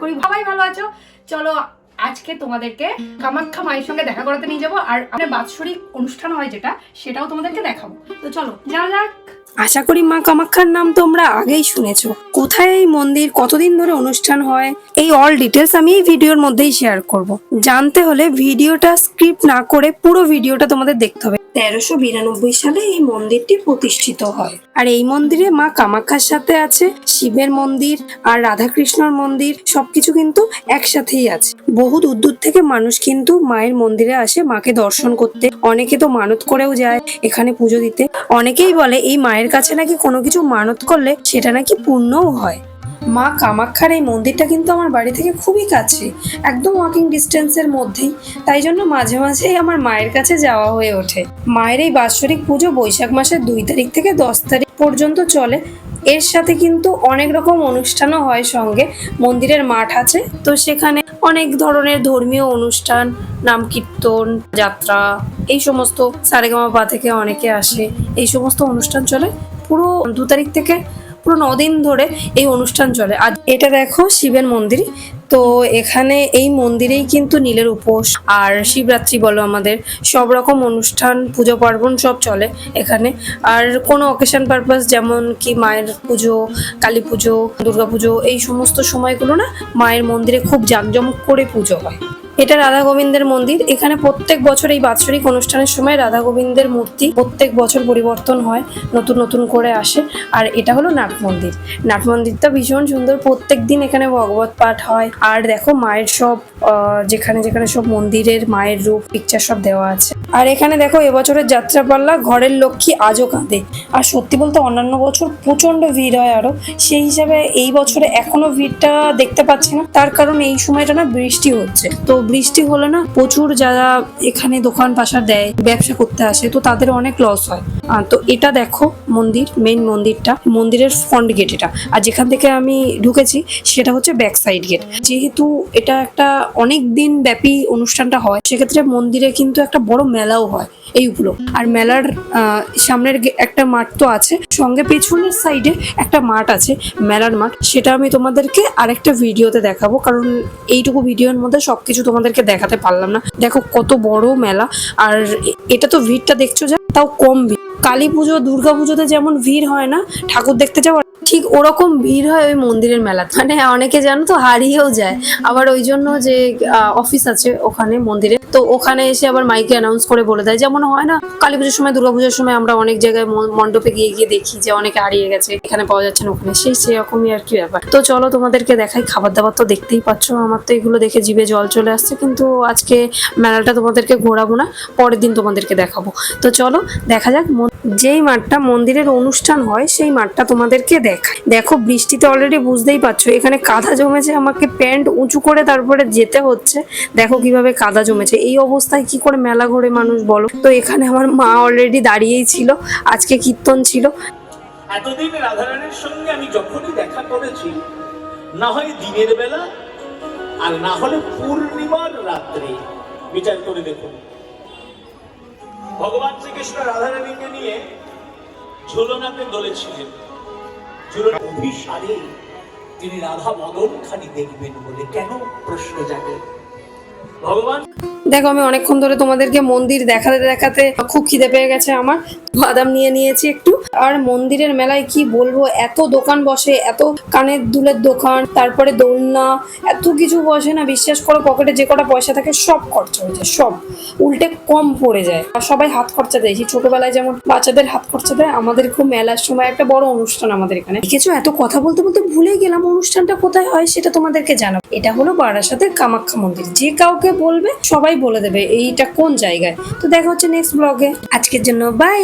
করি সবাই ভালো আছো। চলো, আজকে তোমাদেরকে কামাখ্যা মায়ের সঙ্গে দেখা করাতে নিয়ে যাব। আর আমাদের বাৎসরিক অনুষ্ঠান হয় যেটা, সেটাও তোমাদেরকে দেখাবো। তো চলো, যাওয়া যাক। আশা করি মা কামাখ্যার নাম তোমরা আগেই শুনেছ। কোথায় এই মন্দির? কতদিন ধরে অনুষ্ঠান হয়? এই অল ডিটেলস আমি এই ভিডিওর মধ্যেই শেয়ার করব। জানতে হলে ভিডিওটা স্ক্রিপ্ট না করে পুরো ভিডিওটা তোমাদের দেখতে হবে। তেরোশো বিরানব্বই সালে এই মন্দিরটি প্রতিষ্ঠিত হয়। আর এই মন্দিরে মা কামাখ্যার সাথে আছে শিবের মন্দির আর রাধাকৃষ্ণর মন্দির, সবকিছু কিন্তু একসাথেই আছে। বহু দূর দূর থেকে মানুষ কিন্তু মায়ের মন্দিরে আসে মাকে দর্শন করতে। অনেকে তো মানত করেও যায় এখানে পুজো দিতে। অনেকেই বলে এই মায়ের কাছে নাকি কোনো কিছু মানত করলে সেটা নাকি পূর্ণও হয়। মা কামাখ্যার এই মন্দিরটা কিন্তু আমার বাড়ি থেকে খুবই কাছে, একদম ওয়াকিং ডিস্টেন্সের মধ্যেই। তাই জন্য মাঝে মাঝেই আমার মায়ের কাছে যাওয়া হয়ে ওঠে। মায়ের এই বাৎসরিক পুজো বৈশাখ মাসের দুই তারিখ থেকে দশ তারিখ পর্যন্ত চলে। এর সাথে কিন্তু অনেক রকম অনুষ্ঠানও হয় সঙ্গে। মন্দিরের মাঠ আছে, তো সেখানে অনেক ধরনের ধর্মীয় অনুষ্ঠান, নাম কীর্তন, যাত্রা, এই সমস্ত সারেগামা পা থেকে অনেকে আসে। এই সমস্ত অনুষ্ঠান চলে পুরো দু তারিখ থেকে পুরো নদিন ধরে এই অনুষ্ঠান চলে। আর এটা দেখো শিবের মন্দির। তো এখানে এই মন্দিরেই কিন্তু নীলের উপোস আর শিবরাত্রি বলো আমাদের। সব রকম অনুষ্ঠান, পুজো পার্বণ সব চলে এখানে। আর কোনো অকেশন পারপাস যেমন কি মায়ের পুজো, কালী পুজো, দুর্গা পুজো, এই সমস্ত সময়গুলো না মায়ের মন্দিরে খুব জাঁকজমক করে পুজো হয়। এটা রাধা গোবিন্দের মন্দির। এখানে প্রত্যেক বছর এই বাৎসরিক অনুষ্ঠানের সময় রাধা গোবিন্দের মূর্তি প্রত্যেক বছর পরিবর্তন হয়, নতুন নতুন করে আসে। আর এটা হলো নাট মন্দির। নাট মন্দিরটা ভীষণ সুন্দর। প্রত্যেক দিন এখানে ভগবত পাঠ হয়। আর দেখো মায়ের সব যেখানে যেখানে সব মন্দিরের মায়ের রূপ পিকচার সব দেওয়া আছে। আর এখানে দেখো এবছরের যাত্রাপাল্লা ঘরের লক্ষ্মী আজও কাঁদে। আর সত্যি বলতে অন্যান্য বছর প্রচণ্ড ভিড় হয় আরও। সেই হিসাবে এই বছরে এখনও ভিড়টা দেখতে পাচ্ছি না। তার কারণ এই সময়টা না বৃষ্টি হচ্ছে। তো বৃষ্টি হলে না প্রচুর যারা এখানে দোকান পাশার দেয়, ব্যবসা করতে আসে, তো তাদের অনেক লস হয়। তো এটা দেখো মন্দির মেইন মন্দিরটা, মন্দিরের ফ্রন্ট গেট এটা। আর যেখান থেকে আমি ঢুকেছি, সেটা হচ্ছে ব্যাক সাইড গেট যেহেতু এটা একটা অনেক দিন ব্যাপী অনুষ্ঠানটা হয়, সেক্ষেত্রে মন্দিরে কিন্তু একটা বড় মেলাও হয় এইগুলো আর মেলার সামনের একটা মাঠ তো আছে, সঙ্গে পেছনের সাইডে একটা মাঠ আছে, মেলার মাঠ। সেটা আমি তোমাদেরকে আরেকটা ভিডিওতে দেখাবো, কারণ এইটুকু ভিডিওর মধ্যে সবকিছু তোমাদেরকে দেখাতে পারলাম না। দেখো কত বড় মেলা। আর এটা তো ভিড়টা দেখছ যা, তাও কম ভিড়। কালী পুজো, দুর্গা পুজোতে যেমন ভিড় হয় না, ঠাকুর দেখতে যাওয়া ঠিক ওরকম ভিড় হয় ওই মন্দিরের মেলাতে। মানে অনেকে জানো তো হারিয়েও যায়। আবার ওই জন্য যে অফিস আছে ওখানে মন্দিরে। তো ওখানে এসে আবার মাইকে অ্যানাউন্স করে বলে দেয়। যেমন হয় না, কালী পুজোর সময়, দুর্গা পুজোর সময় আমরা অনেক জায়গায় মণ্ডপে গিয়ে গিয়ে দেখি যে অনেকে হারিয়ে গেছে, এখানে পাওয়া যাচ্ছে না, ওখানে সেই সেরকমই আর কি ব্যাপার। তো চলো তোমাদেরকে দেখাই খাবার দাবার তো দেখতেই পাচ্ছ। আমার তো এগুলো দেখে জিভে জল চলে আসছে, কিন্তু আজকে মেলাটা তোমাদেরকে ঘোরাবো না, পরের দিন তোমাদেরকে দেখাবো। তো চলো, দেখা যাক যেই মাঠটা মন্দিরের অনুষ্ঠান হয়, সেই মাঠটা তোমাদেরকে দেখায় দেখো, বৃষ্টিতে অলরেডি বুঝতেই পারছ, এখানে কাদা জমেছে, আমাকে প্যান্ট উঁচু করে তারপরে যেতে হচ্ছে। দেখো কীভাবে কাদা জমেছে, এই অবস্থায় কি করে মেলা ঘোরে মানুষ বলো? তো এখানে আমার মা অলরেডি দাঁড়িয়েই ছিল, আজকে কীর্তন ছিল। এতদিন রাধারানীর সঙ্গে আমি যখনই দেখা করেছি, না হয় দিনের বেলা, আর না হলে পূর্ণিমার রাত্রে। বিচার করে দেখুন। ভগবান শ্রীকৃষ্ণ রাধারানীকে নিয়ে ঝুলনাতে দলেছিলেন ঝুলন অভিসারে তিনি রাধা মদন খানি দেখবেন বলে কেন প্রশ্ন জাগে? ভগবান দেখো, আমি অনেকক্ষণ ধরে তোমাদেরকে মন্দির দেখাতে দেখাতে খুব খিদে পেয়ে গেছে আমার। বাদাম নিয়ে নিয়েছি একটু। আর মন্দিরের মেলায় কি বলব, এত দোকান বসে, এত কানের দুলের দোকান, তারপরে দোলনা, এত কিছু বসে না, বিশ্বাস করো, পকেটে যে কটা পয়সা থাকে, সব খরচা হয়ে যায়, সব। উল্টে কম পড়ে যায়। আর সবাই হাত খরচা দেয়। ছোটবেলায় যেমন বাচ্চাদের হাত খরচা দেয় আমাদের খুব মেলার সময় একটা বড় অনুষ্ঠান আমাদের এখানে। দেখেছ, এত কথা বলতে বলতে ভুলে গেলাম, অনুষ্ঠানটা কোথায় হয় সেটা তোমাদেরকে জানাব। এটা হলো বারাসাতের কামাখ্যা মন্দির। যে কাউকে বলবে, সবাই বলে দেবে এইটা কোন জায়গায়। তো দেখা হচ্ছে নেক্সট ব্লগে আজকের জন্য বাই